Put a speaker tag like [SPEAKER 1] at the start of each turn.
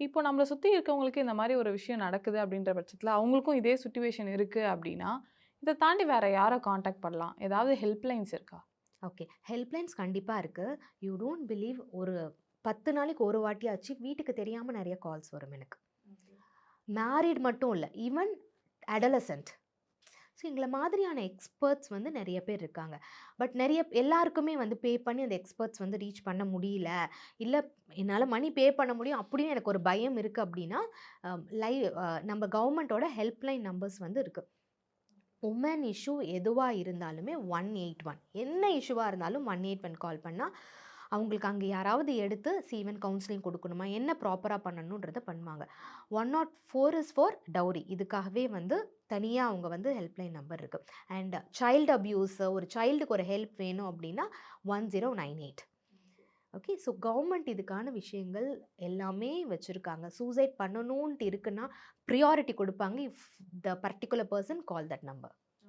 [SPEAKER 1] இப்போ நம்மள சுத்தி இருக்கவங்களுக்கு இந்த மாரி ஒரு விஷயம் நடக்குது அப்படின்ற பட்சத்தில, அவங்களுக்கும் இதே சிட்யூவேஷன் இருக்கு அப்படின்னா, இத தாண்டி வேற யார கான்டாக்ட் பண்ணலாம்? ஏதாவது ஹெல்ப்லைன்ஸ் இருக்கா?
[SPEAKER 2] ஓகே. ஹெல்ப்லைன்ஸ் கண்டிப்பா இருக்கு. யூ டோன்ட் பிலீவ் ஒரு 10 நாளைக்கு ஒரு வாட்டியாச்சு வீட்டுக்கு தெரியாம நெறைய கால்ஸ் வரும் எனக்கு. மேரிட் மட்டும் இல்ல. Even adolescent. ஸோ எங்களை மாதிரியான எக்ஸ்பர்ட்ஸ் வந்து நிறைய பேர் இருக்காங்க. பட் நிறைய எல்லாருக்குமே வந்து பே பண்ணி அந்த எக்ஸ்பர்ட்ஸ் வந்து ரீச் பண்ண முடியல. இல்லை என்னால் மணி பே பண்ண முடியும். அப்படியும் எனக்கு ஒரு பயம் இருக்குது அப்படின்னா, லைவ் நம்ம கவர்மெண்ட்டோட ஹெல்ப்லைன் நம்பர்ஸ் வந்து இருக்குது உமன் இஷ்யூ எதுவாக இருந்தாலுமே 181 என்ன இஷ்யூவாக இருந்தாலும் 181 கால் பண்ணால் அவங்களுக்கு அங்கே யாராவது எடுத்து சீவன் கவுன்சிலிங் கொடுக்கணுமா என்ன ப்ராப்பராக பண்ணணுன்றதை பண்ணுவாங்க. 104 இஸ் ஃபார் டவுரி. இதுக்காகவே வந்து தனியாக அவங்க வந்து ஹெல்ப்லைன் நம்பர் இருக்குது அண்ட் சைல்டு அபியூஸ் ஒரு சைல்டுக்கு ஒரு ஹெல்ப் வேணும் அப்படின்னா 1098. ஓகே. ஸோ கவர்மெண்ட் இதுக்கான விஷயங்கள் எல்லாமே வச்சுருக்காங்க சூசைட் பண்ணணுன்ட்டு இருக்குன்னா, ப்ரியாரிட்டி கொடுப்பாங்க if the particular person call that number.